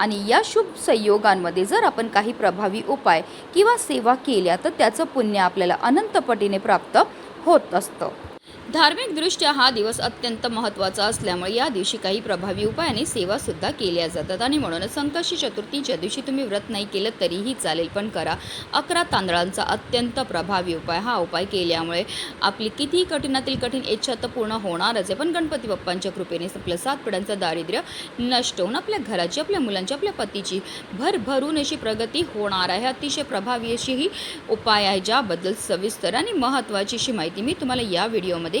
आणि या शुभ संयोगांमध्ये जर आपण काही प्रभावी उपाय किंवा सेवा केल्या तर त्याचं पुण्य आपल्याला अनंतपटीने प्राप्त होत असतं. धार्मिकदृष्ट्या हा दिवस अत्यंत महत्त्वाचा असल्यामुळे या दिवशी काही प्रभावी उपायाने सेवासुद्धा केल्या जातात. आणि म्हणूनच संकष्टी चतुर्थीच्या दिवशी तुम्ही व्रत नाही केलं तरीही चालेल पण करा. अकरा तांदळांचा अत्यंत प्रभावी उपाय. हा उपाय केल्यामुळे आपली कितीही कठीणातील कठीण इच्छा तर पूर्ण होणारच आहे. पण गणपती बाप्पांच्या कृपेने आपल्या सात पिढ्यांचं दारिद्र्य नष्ट होऊन आपल्या घराची आपल्या मुलांची आपल्या पतीची भरभरून अशी प्रगती होणार आहे. अतिशय प्रभावी अशी ही उपाय आहे ज्याबद्दल सविस्तर आणि महत्त्वाची अशी माहिती मी तुम्हाला या व्हिडिओमध्ये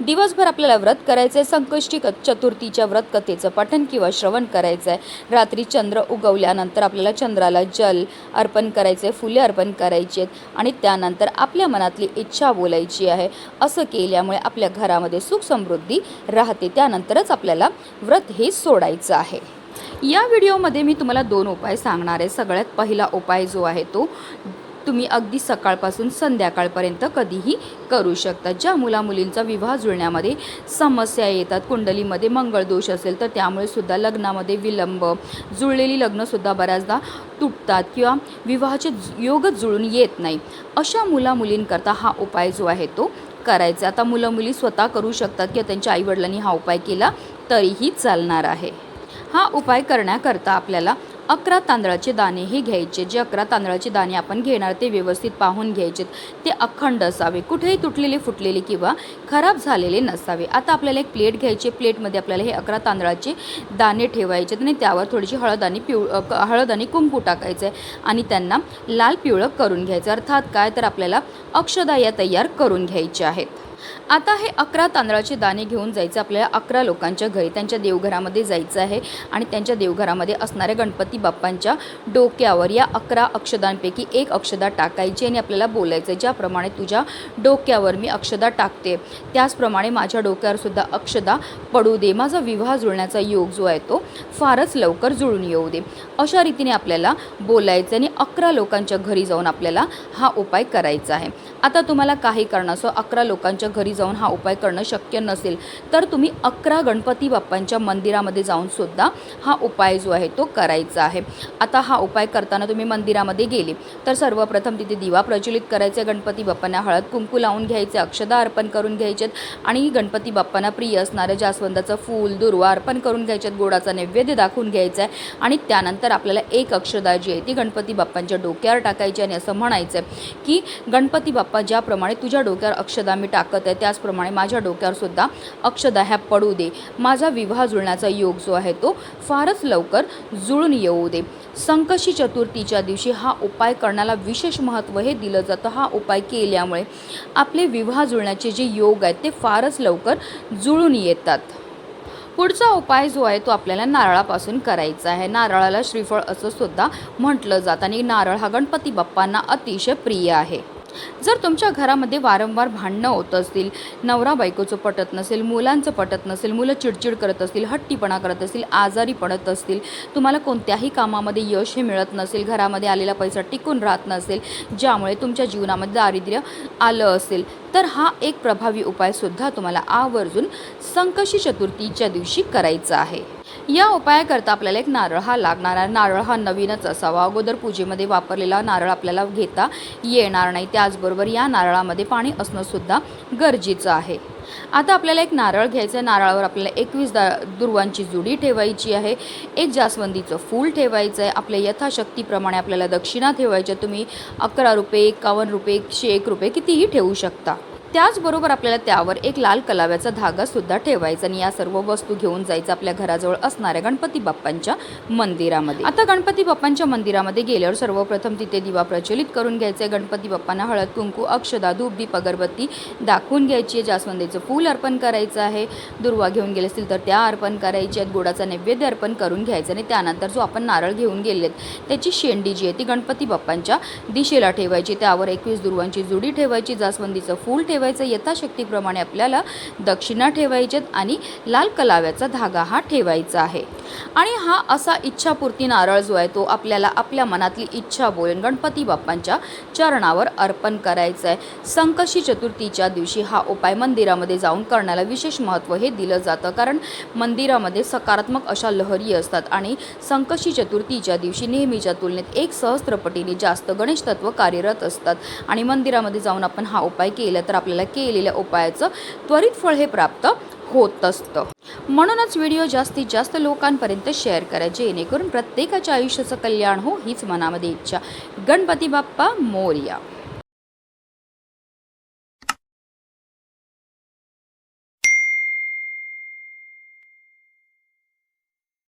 दिवसभर आपल्याला व्रत करायचं आहे संकष्टी क चतुर्थीच्या व्रत कथेचं पठन किंवा श्रवण करायचं आहे रात्री चंद्र उगवल्यानंतर आपल्याला चंद्राला जल अर्पण करायचं आहे फुले अर्पण करायची आहेत आणि त्यानंतर आपल्या मनातली इच्छा बोलायची आहे. असं केल्यामुळे आपल्या घरामध्ये सुख समृद्धी राहते. त्यानंतरच आपल्याला व्रत हे सोडायचं आहे. या व्हिडिओमध्ये मी तुम्हाला दोन उपाय सांगणार आहे. सगळ्यात पहिला उपाय जो आहे तो तुम्ही अगदी सकाळपासून संध्याकाळपर्यंत कधीही करू शकता. ज्या मुलामुलींचा विवाह जुळण्यामध्ये समस्या येतात कुंडलीमध्ये मंगळदोष असेल तर त्यामुळे सुद्धा लग्नामध्ये विलंब जुळलेली लग्नसुद्धा बऱ्याचदा तुटतात किंवा विवाहाचे योग जुळून येत नाही. अशा मुलामुलींकरता हा उपाय जो आहे तो करायचा. आता मुलं मुली स्वतः करू शकतात किंवा त्यांच्या आईवडिलांनी हा उपाय केला तरीही चालणार आहे. हा उपाय करण्याकरता आपल्याला अकरा तांदळाचे दाणे हे घ्यायचे. जे अकरा तांदळाचे दाणे आपण घेणार ते व्यवस्थित पाहून घ्यायचे ते अखंड असावे. कुठेही तुटलेले फुटलेले किंवा खराब झालेले नसावे. आता आपल्याला एक प्लेट घ्यायची प्लेटमध्ये आपल्याला हे अकरा तांदळाचे दाणे ठेवायचे आणि त्यावर थोडीशी हळद आणि पिव क- हळद आणि कुंकू टाकायचं आहे आणि त्यांना लाल पिवळं करून घ्यायचं अर्थात काय? तर आपल्याला अक्षदा या तयार करून घ्यायच्या आहेत. आता हे अकरा तांदळाचे दाणे घेऊन जायचं आपल्याला अकरा लोकांच्या घरी. त्यांच्या देवघरामध्ये जायचं आहे आणि त्यांच्या देवघरामध्ये असणाऱ्या गणपती बाप्पांच्या डोक्यावर या अकरा अक्षदांपैकी एक अक्षदा टाकायची आणि आपल्याला बोलायचं आहे ज्याप्रमाणे तुझ्या डोक्यावर मी अक्षदा टाकते त्याचप्रमाणे माझ्या डोक्यावर सुद्धा अक्षदा पडू दे. माझा विवाह जुळण्याचा योग जो आहे तो फारच लवकर जुळून येऊ दे. अशा रीतीने आपल्याला बोलायचं आणि अकरा लोकांच्या घरी जाऊन आपल्याला हा उपाय करायचा आहे. आता तुम्हाला काही कारणासो अकरा लोकांच्या घरी जाऊन हा उपाय करणं शक्य नसेल तर तुम्ही अकरा गणपती बाप्पांच्या मंदिरामध्ये जाऊन सुद्धा हा उपाय जो आहे तो करायचा आहे. आता हा उपाय करताना तुम्ही मंदिरामध्ये गेले तर सर्वप्रथम तिथे दिवा प्रज्वलित करायचा गणपती बाप्पांना हळद कुंकू लावून घ्यायचे अक्षदा अर्पण करून घ्यायचेत आणि गणपती बाप्पांना प्रिय असणारं जास्वंदाचं फूल दुर्वा अर्पण करून घ्यायच्यात गोडाचा नैवेद्य दाखवून घ्यायचा आहे आणि त्यानंतर आपल्याला एक अक्षदा जी आहे ती गणपती बाप्पांच्या डोक्यावर टाकायची आणि असं म्हणायचं आहे की गणपती बाप्पा ज्याप्रमाणे तुझ्या डोक्यावर अक्षदा मी टाकत आहे त्याचप्रमाणे माझ्या डोक्यावर सुद्धा अक्षदा ह्या पडू दे. माझा विवाह जुळण्याचा योग जो आहे तो फारच लवकर जुळून येऊ दे. संकशी चतुर्थीच्या दिवशी हा उपाय करण्याला विशेष महत्त्व हे दिलं जातं. हा उपाय केल्यामुळे आपले विवाह जुळण्याचे जे योग आहेत ते फारच लवकर जुळून येतात. पुढचा उपाय जो आहे तो आपल्याला नारळापासून करायचा आहे. नारळाला श्रीफळ असं सुद्धा म्हटलं जातं आणि नारळ हा गणपती बाप्पांना अतिशय प्रिय आहे. जर तुमच्या घरामध्ये वारंवार भांडणं होत असतील नवरा बायकोचं पटत नसेल मुलांचं पटत नसेल मुलं चिडचिड करत असतील हट्टीपणा करत असतील आजारी पडत असतील तुम्हाला कोणत्याही कामामध्ये यश हे मिळत नसेल घरामध्ये आलेला पैसा टिकून राहत नसेल ज्यामुळे तुमच्या जीवनामध्ये दारिद्र्य आलं असेल तर हा एक प्रभावी उपायसुद्धा तुम्हाला आवर्जून संकशी चतुर्थीच्या दिवशी करायचा आहे. या उपायाकरता आपल्याला एक नारळ हा लागणार आहे. नारळ हा नवीनच असावा. अगोदर पूजेमध्ये वापरलेला नारळ आपल्याला घेता येणार नाही. त्याचबरोबर या नारळामध्ये पाणी असणंसुद्धा गरजेचं आहे. आता आपल्याला एक नारळ घ्यायचं आहे. नारळावर आपल्याला एकवीस दा दुर्वांची जुडी ठेवायची आहे. एक जास्वंदीचं फूल ठेवायचं आहे. आपल्या यथाशक्तीप्रमाणे आपल्याला दक्षिणा ठेवायच्या तुम्ही अकरा रुपये एकावन्न रुपये एकशे एक रुपये कितीही ठेवू शकता. त्याचबरोबर आपल्याला त्यावर एक लाल कलाव्याचा धागा सुद्धा ठेवायचा आणि या सर्व वस्तू घेऊन जायचं आपल्या घराजवळ असणाऱ्या गणपती बाप्पांच्या मंदिरामध्ये. आता गणपती बाप्पांच्या मंदिरामध्ये गेल्यावर सर्वप्रथम तिथे दिवा प्रचलित करून घ्यायचे गणपती बाप्पांना हळद कुंकू अक्षदा धूप दीप अगरबत्ती दाखवून घ्यायची आहे. जास्वंदीचं फूल अर्पण करायचं आहे. दुर्वा घेऊन गेले असतील तर त्या अर्पण करायच्या आहेत. गोडाचा नैवेद्य अर्पण करून घ्यायचा आणि त्यानंतर जो आपण नारळ घेऊन गेलेत त्याची शेंडी जी आहे ती गणपती बाप्पांच्या दिशेला ठेवायची. त्यावर एकवीस दुर्वांची जुडी ठेवायची. जास्वंदीचं फूल ठेवायचं यथाशक्तीप्रमाणे आपल्याला दक्षिणा ठेवायच्यात आणि लाल कलाव्याचा धागा हा ठेवायचा आहे. आणि हा असा इच्छापूर्ती नारळ जो आहे तो आपल्याला आपल्या मनातली इच्छा बोलून गणपती बाप्पांच्या चरणावर अर्पण करायचं आहे. संकशी चतुर्थीच्या दिवशी हा उपाय मंदिरामध्ये जाऊन करण्याला विशेष महत्त्व हे दिलं जातं. कारण मंदिरामध्ये सकारात्मक अशा लहरी असतात आणि संकशी चतुर्थीच्या दिवशी नेहमीच्या तुलनेत एक सहस्त्रपटीने जास्त गणेश तत्व कार्यरत असतात. आणि मंदिरामध्ये जाऊन आपण हा उपाय केला तर आपल्याला केलेल्या उपायाचं त्वरित फळ हे प्राप्त होत असतं. म्हणूनच व्हिडिओ जास्तीत जास्त लोकांपर्यंत शेअर करा जेणेकरून प्रत्येकाच्या आयुष्याचं कल्याण हो हीच मनामध्ये इच्छा. गणपती बाप्पा मोर्या.